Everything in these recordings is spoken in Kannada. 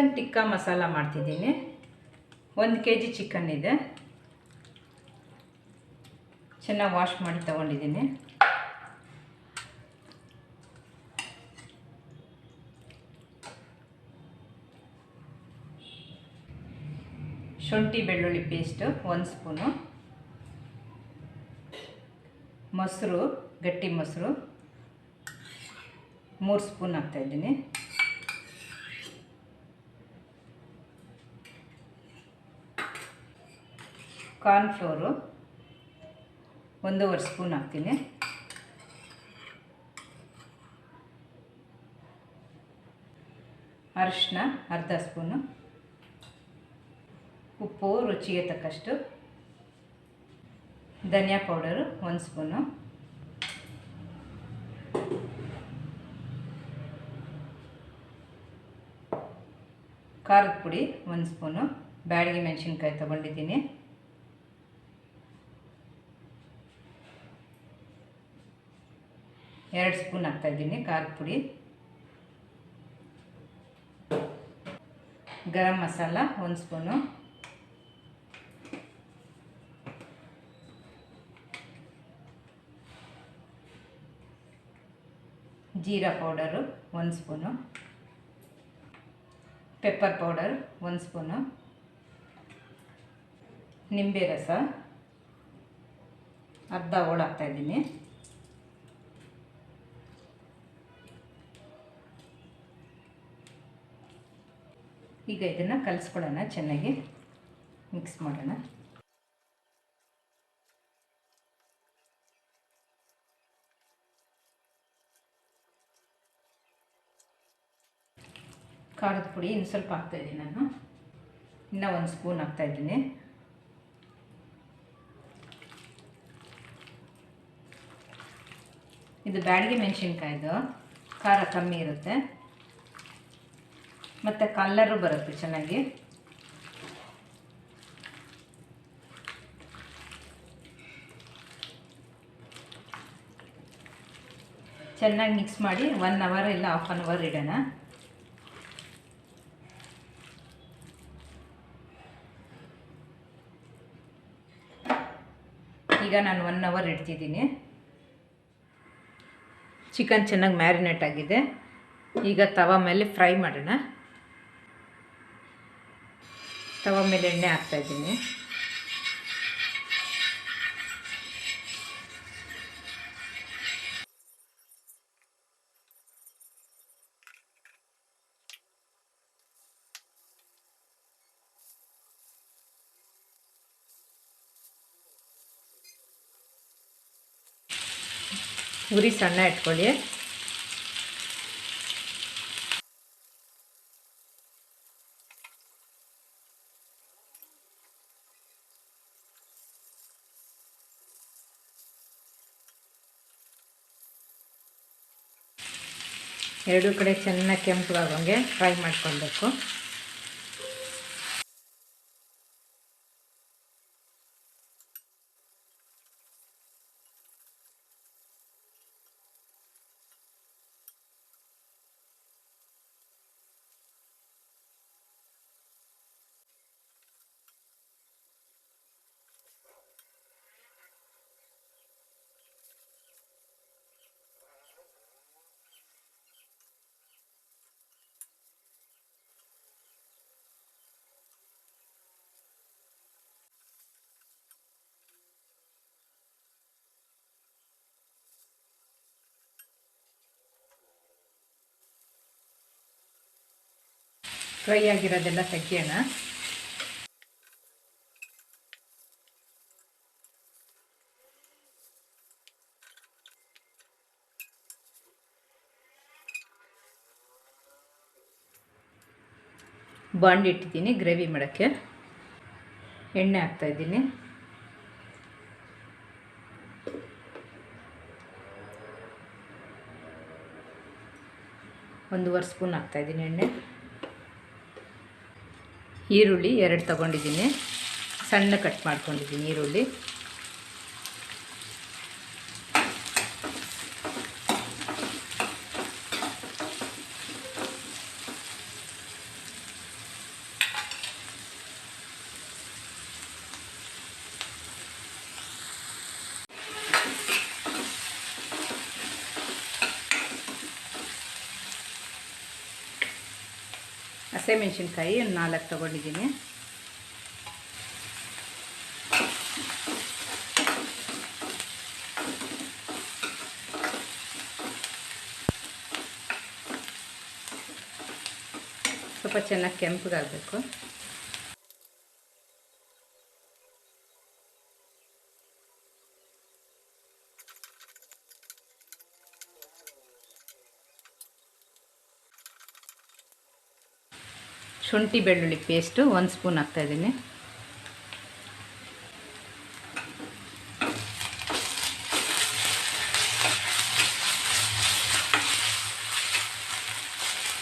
ಚಿಕನ್ ಟಿಕ್ಕಾ ಮಸಾಲ ಮಾಡ್ತಿದ್ದೀನಿ. ಒಂದು ಕೆ ಜಿ ಚಿಕನ್ ಇದೆ. ಚೆನ್ನಾಗಿ ವಾಶ್ ಮಾಡಿ ತಗೊಂಡಿದ್ದೀನಿ. ಶುಂಠಿ ಬೆಳ್ಳುಳ್ಳಿ ಪೇಸ್ಟು ಒಂದು ಸ್ಪೂನು. ಮೊಸರು, ಗಟ್ಟಿ ಮೊಸರು. ಮೂರು ಸ್ಪೂನ್ ಹಾಕ್ತಾಯಿದ್ದೀನಿ ಕಾರ್ನ್ಫ್ಲೋರು ಒಂದೂವರೆ ಸ್ಪೂನ್ ಹಾಕ್ತೀನಿ. ಅರಿಶಿನ ಅರ್ಧ ಸ್ಪೂನು. ಉಪ್ಪು ರುಚಿಗೆ ತಕ್ಕಷ್ಟು. ಧನಿಯಾ ಪೌಡರು ಒಂದು ಸ್ಪೂನು. ಖಾರದ ಪುಡಿ ಒಂದು ಸ್ಪೂನು. ಬ್ಯಾಡಗಿ ಮೆಣಸಿನ್ಕಾಯಿ ತೊಗೊಂಡಿದ್ದೀನಿ. ಎರಡು ಸ್ಪೂನ್ ಹಾಕ್ತಾಯಿದ್ದೀನಿ ಖಾರದ ಪುಡಿ. ಗರಂ ಮಸಾಲ ಒಂದು ಸ್ಪೂನು. ಜೀರಾ ಪೌಡರು ಒಂದು ಸ್ಪೂನು. ಪೆಪ್ಪರ್ ಪೌಡರ್ ಒಂದು ಸ್ಪೂನು. ನಿಂಬೆ ರಸ. ಅರ್ಧ ಹೋಳು ಈಗ ಇದನ್ನು ಕಲಿಸ್ಕೊಳ್ಳೋಣ ಚೆನ್ನಾಗಿ ಮಿಕ್ಸ್ ಮಾಡೋಣ. ಖಾರದ ಪುಡಿ ಇನ್ನು ಸ್ವಲ್ಪ ಹಾಕ್ತಾಯಿದ್ದೀನಿ ನಾನು. ಇನ್ನೂ ಒಂದು ಸ್ಪೂನ್ ಹಾಕ್ತಾಯಿದ್ದೀನಿ ಇದು ಬ್ಯಾಡಗಿ ಮೆಣಸಿನ್ಕಾಯ್ದು. ಖಾರ ಕಮ್ಮಿ ಇರುತ್ತೆ. ಮತ್ತು ಕಲ್ಲರು ಬರುತ್ತೆ ಚೆನ್ನಾಗಿ. ಚೆನ್ನಾಗಿ ಮಿಕ್ಸ್ ಮಾಡಿ ಒನ್ ಅವರ್ ಇಲ್ಲ ಹಾಫ್ ಆನ್ ಅವರ್ ಇಡೋಣ. ಈಗ ನಾನು ಒನ್ ಅವರ್ ಇಡ್ತಿದ್ದೀನಿ. ಚಿಕನ್ ಚೆನ್ನಾಗಿ ಮ್ಯಾರಿನೇಟ್ ಆಗಿದೆ. ಈಗ ತವ ಮೇಲೆ ಫ್ರೈ ಮಾಡೋಣ. ತವ ಮೇಲೆ ಎಣ್ಣೆ ಹಾಕ್ತಾಯಿದ್ದೀನಿ ಉರಿ ಸಣ್ಣ ಇಟ್ಕೊಳ್ಳಿ. ಎರಡೂ ಕಡೆ ಚೆನ್ನಾಗಿ ಕೆಂಪಗಾಗಂಗೆ ಫ್ರೈ ಮಾಡ್ಕೊಳ್ಬೇಕು. ಫ್ರೈ ಆಗಿರೋದೆಲ್ಲ ತೆಗಿಯೋಣ. ಬಾಂಡ್ ಇಟ್ಟಿದ್ದೀನಿ ಗ್ರೇವಿ ಮಾಡೋಕ್ಕೆ. ಎಣ್ಣೆ ಹಾಕ್ತಾಯಿದ್ದೀನಿ ಒಂದೂವರೆ ಸ್ಪೂನ್ ಹಾಕ್ತಾಯಿದ್ದೀನಿ ಎಣ್ಣೆ. ಈರುಳ್ಳಿ ಎರಡು ತಗೊಂಡಿದ್ದೀನಿ. ಸಣ್ಣ ಕಟ್ ಮಾಡ್ಕೊಂಡಿದ್ದೀನಿ ಈರುಳ್ಳಿ. ಹಸಿಮೆಣ್ಸಿನ್ಕಾಯಿ ಒಂದು ನಾಲ್ಕು ತೊಗೊಂಡಿದ್ದೀನಿ. ಸ್ವಲ್ಪ ಚೆನ್ನಾಗಿ ಕೆಂಪಗಾಗಬೇಕು. ಶುಂಠಿ ಬೆಳ್ಳುಳ್ಳಿ ಪೇಸ್ಟು ಒಂದು ಸ್ಪೂನ್ ಹಾಕ್ತಾಯಿದ್ದೀನಿ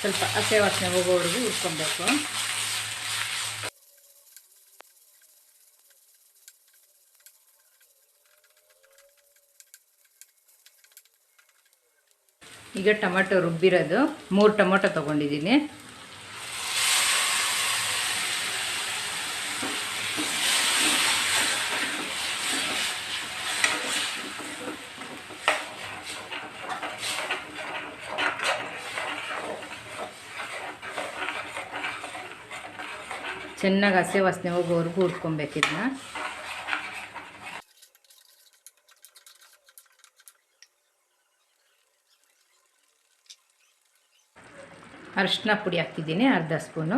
ಸ್ವಲ್ಪ ಹಸೆ ವಾಸನೆ ಹೋಗೋವರೆಗೂ ಉಟ್ಕೊಬೇಕು ಈಗ ಟೊಮೆಟೊ ರುಬ್ಬಿರೋದು. ಮೂರು ಟೊಮೊಟೊ ತೊಗೊಂಡಿದ್ದೀನಿ. ಚೆನ್ನಾಗಿ ಹಸಿ ವಾಸನೆ ಹೋಗೋವರೆಗೂ ಹುರ್ಕೊಬೇಕು ಇದನ್ನ ಅರಿಶಿನ ಪುಡಿ ಹಾಕ್ತಿದ್ದೀನಿ ಅರ್ಧ ಸ್ಪೂನು.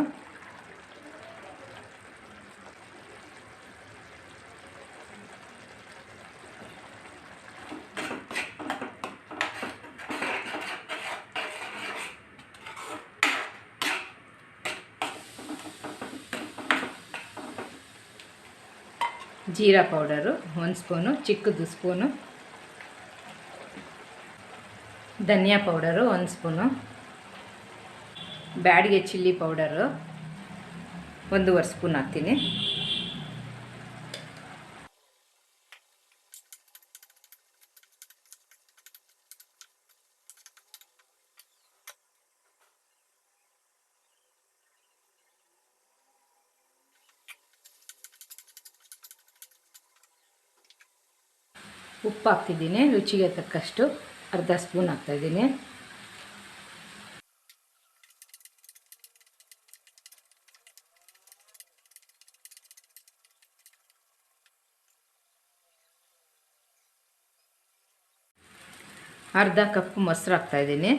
ಜೀರಾ ಪೌಡರು, ಒಂದು ಸ್ಪೂನು, ಚಿಕ್ಕದು ಸ್ಪೂನು. ಧನಿಯಾ ಪೌಡರು, ಒಂದು ಸ್ಪೂನು. ಬ್ಯಾಡಿಗೆ ಚಿಲ್ಲಿ ಪೌಡರು, ಒಂದೂವರೆ ಸ್ಪೂನ್ ಹಾಕ್ತೀನಿ. ಉಪ್ಪು ಹಾಕ್ತಿದ್ದೀನಿ ರುಚಿಗೆ ತಕ್ಕಷ್ಟು ಅರ್ಧ ಸ್ಪೂನ್ ಹಾಕ್ತಾಯಿದ್ದೀನಿ. ಅರ್ಧ ಕಪ್ ಮೊಸರು ಹಾಕ್ತಾಯಿದ್ದೀನಿ.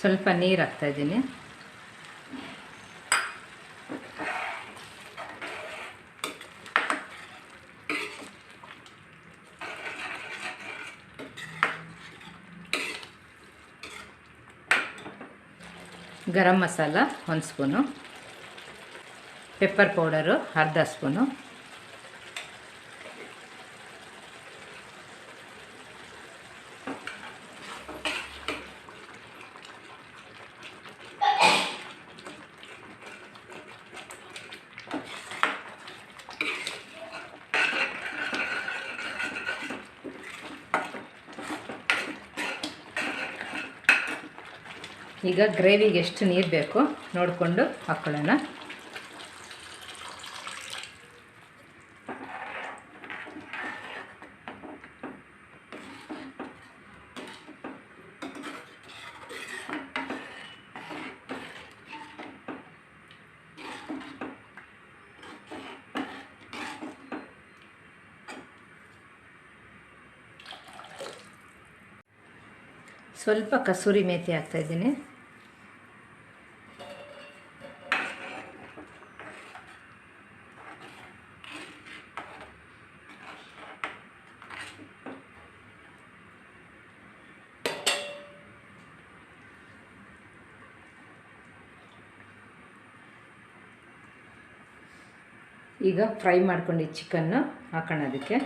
ಸ್ವಲ್ಪ ನೀರು ಹಾಕ್ತಾಯಿದ್ದೀನಿ ಗರಂ ಮಸಾಲ ಒಂದು ಸ್ಪೂನು. ಪೆಪ್ಪರ್ ಪೌಡರು ಅರ್ಧ ಸ್ಪೂನು. ಈಗ ಗ್ರೇವಿಗೆ ಎಷ್ಟು ನೀರು ಬೇಕು ನೋಡಿಕೊಂಡು ಹಾಕ್ಕೊಳ್ಳೋಣ ಸ್ವಲ್ಪ ಕಸೂರಿ ಮೇಥಿ ಹಾಕ್ತಾಯಿದ್ದೀನಿ ಈಗ ಫ್ರೈ ಮಾಡ್ಕೊಂಡು ಚಿಕನ್ನು ಹಾಕೋಣ ಅದಕ್ಕೆ.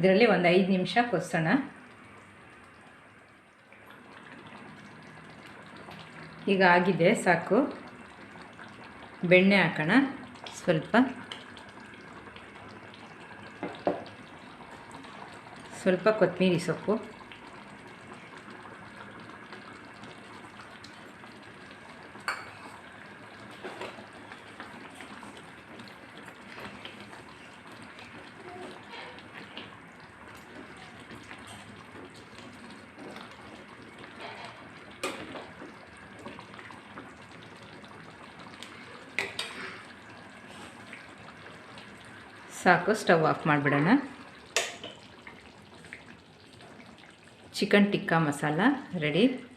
ಇದರಲ್ಲಿ ಒಂದು ಐದು ನಿಮಿಷ ಕೊಸೋಣ ಈಗ ಆಗಿದೆ ಸಾಕು. ಬೆಣ್ಣೆ ಹಾಕೋಣ ಸ್ವಲ್ಪ. ಸ್ವಲ್ಪ ಕೊತ್ತಂಬರಿ ಸೊಪ್ಪು. ಸಾಕು ಸ್ಟವ್ ಆಫ್ ಮಾಡಿಬಿಡೋಣ. Chicken tikka masala ready.